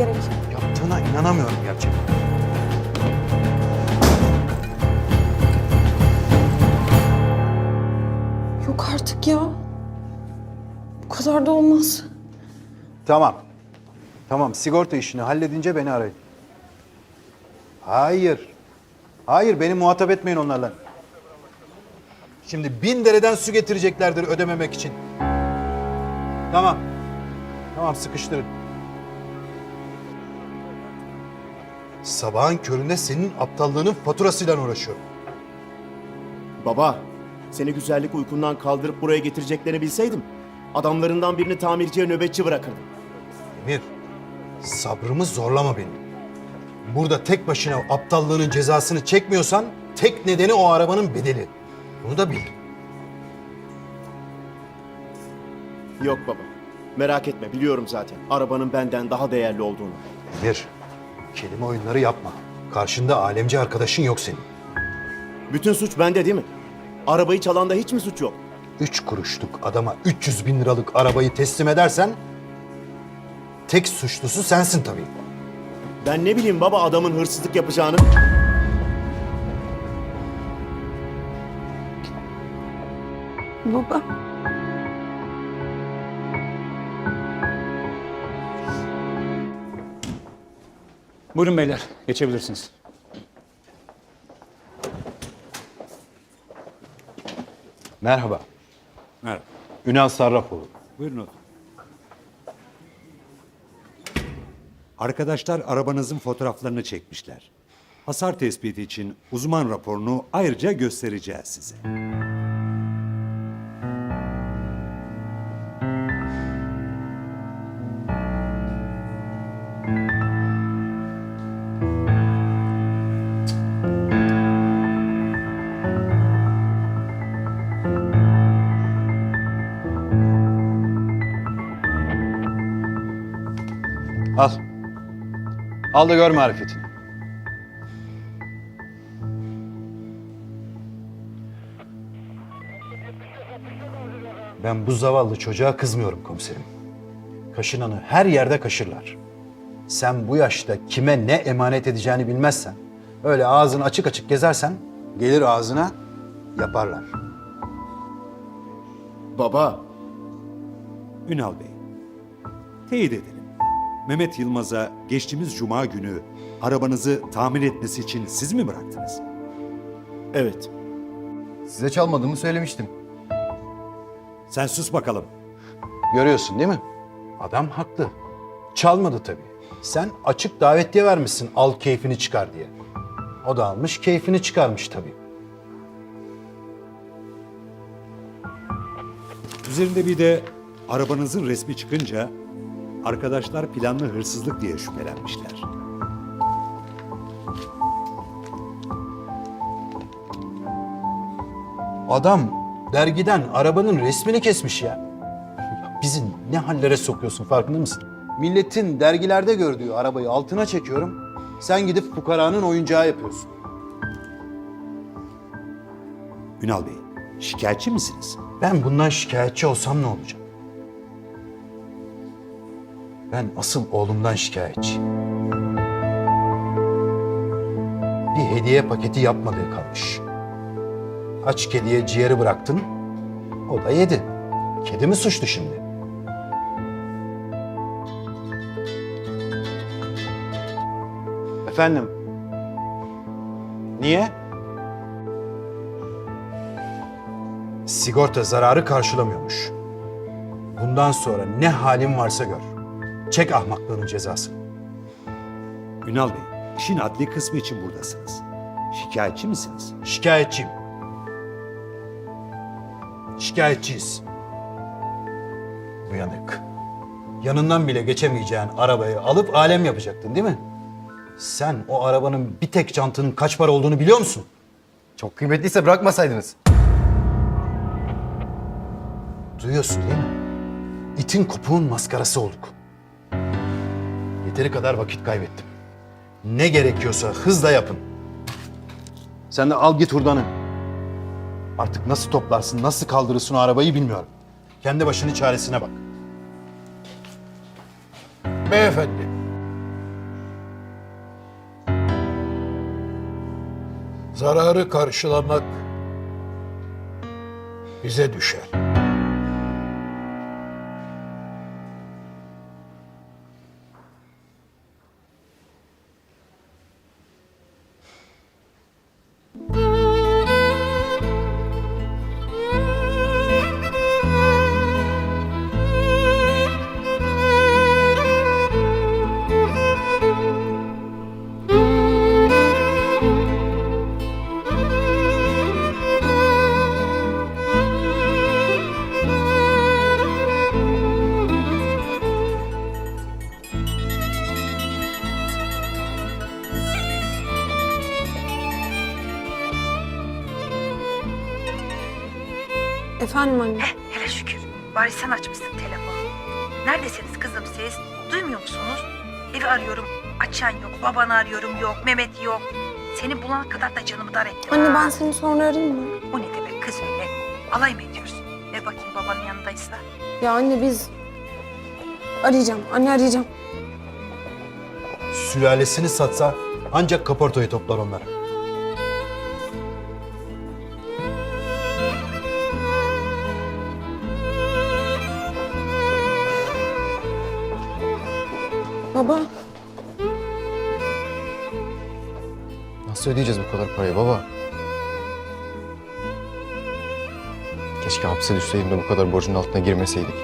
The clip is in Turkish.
gerek. Yaptığına inanamıyorum gerçekten. Yok artık ya. Bu kadar da olmaz. Tamam. Tamam sigorta işini halledince beni arayın. Hayır. Hayır beni muhatap etmeyin onlarla. Şimdi bin dereden su getireceklerdir ödememek için. Tamam. Tamam sıkıştırın. Sabahın köründe senin aptallığının faturasıyla uğraşıyorum. Baba, seni güzellik uykundan kaldırıp buraya getireceklerini bilseydim, adamlarından birini tamirciye nöbetçi bırakırdım. Emir, sabrımı zorlama benim. Burada tek başına aptallığının cezasını çekmiyorsan tek nedeni o arabanın bedeli. Bunu da bil. Yok baba, merak etme biliyorum zaten. Arabanın benden daha değerli olduğunu. Emir, kelime oyunları yapma. Karşında alemci arkadaşın yok senin. Bütün suç bende değil mi? Arabayı çalanda hiç mi suç yok? Üç kuruşluk adama 300 bin liralık arabayı teslim edersen... ...tek suçlusu sensin tabii. Ben ne bileyim baba adamın hırsızlık yapacağını. Baba. Buyurun beyler, geçebilirsiniz. Merhaba, Merhaba. Ünal Sarrafoğlu. Buyurun oturun. Arkadaşlar arabanızın fotoğraflarını çekmişler. Hasar tespiti için uzman raporunu ayrıca göstereceğiz size. Al. Al da gör marifetini. Ben bu zavallı çocuğa kızmıyorum komiserim. Kaşınanı her yerde kaşırlar. Sen bu yaşta kime ne emanet edeceğini bilmezsen, öyle ağzını açık açık gezersen gelir ağzına yaparlar. Baba, Ünal Bey, teyit edelim. Mehmet Yılmaz'a geçtiğimiz cuma günü arabanızı tamir etmesi için siz mi bıraktınız? evet. Size çalmadığımı söylemiştim. Sen sus bakalım. Görüyorsun değil mi? Adam haklı. Çalmadı tabii. Sen açık davetiye vermişsin al keyfini çıkar diye. O da almış keyfini çıkarmış tabii. Üzerinde bir de arabanızın resmi çıkınca arkadaşlar planlı hırsızlık diye şüphelenmişler. Adam dergiden arabanın resmini kesmiş ya. Bizi ne hallere sokuyorsun farkında mısın? Milletin dergilerde gördüğü arabayı altına çekiyorum. Sen gidip fukaranın oyuncağı yapıyorsun. Ünal Bey, şikayetçi misiniz? Ben bundan şikayetçi olsam ne olacak? Ben asıl oğlumdan şikayetçiyim. Bir hediye paketi yapmadığı kalmış. Aç kediye ciğeri bıraktın, o da yedi. Kedi mi suçlu şimdi? Efendim? Niye? Sigorta zararı karşılamıyormuş. Bundan sonra ne halin varsa gör. Çek ahmaklığının cezasını. Ünal Bey, işin adli kısmı için buradasınız. Şikayetçi misiniz? Şikayetçiyim. Şikayetçiyiz. Uyanık. Yanından bile geçemeyeceğin arabayı alıp alem yapacaktın değil mi? Sen o arabanın bir tek jantının kaç para olduğunu biliyor musun? Çok kıymetliyse bırakmasaydınız. Duyuyorsun değil mi? İtin kopuğun maskarası olduk yeteri kadar vakit kaybettim. Ne gerekiyorsa hızla yapın. Sen de al git hurdanı. Artık nasıl toplarsın, nasıl kaldırırsın o arabayı bilmiyorum. Kendi başının çaresine bak. Beyefendi. Zararı karşılamak bize düşer. Efendim anne. Hele şükür. Bari sen açmışsın telefonu. Neredesiniz kızım siz? Duymuyor musunuz? Evi arıyorum. Açan yok. Babanı arıyorum yok. Mehmet yok. Seni bulana kadar da canımı dar ettim. Anne ben seni sonra arayayım mı? O ne demek kız öyle? Alay mı ediyorsun? Ver bakayım babanın yanındaysa. Ya anne biz... Arayacağım. Anne arayacağım. Sülalesini satsa ancak kaportayı toplar onlara. Baba. Nasıl ödeyeceğiz bu kadar parayı baba? Keşke hapse düşseydim de bu kadar borcun altına girmeseydik.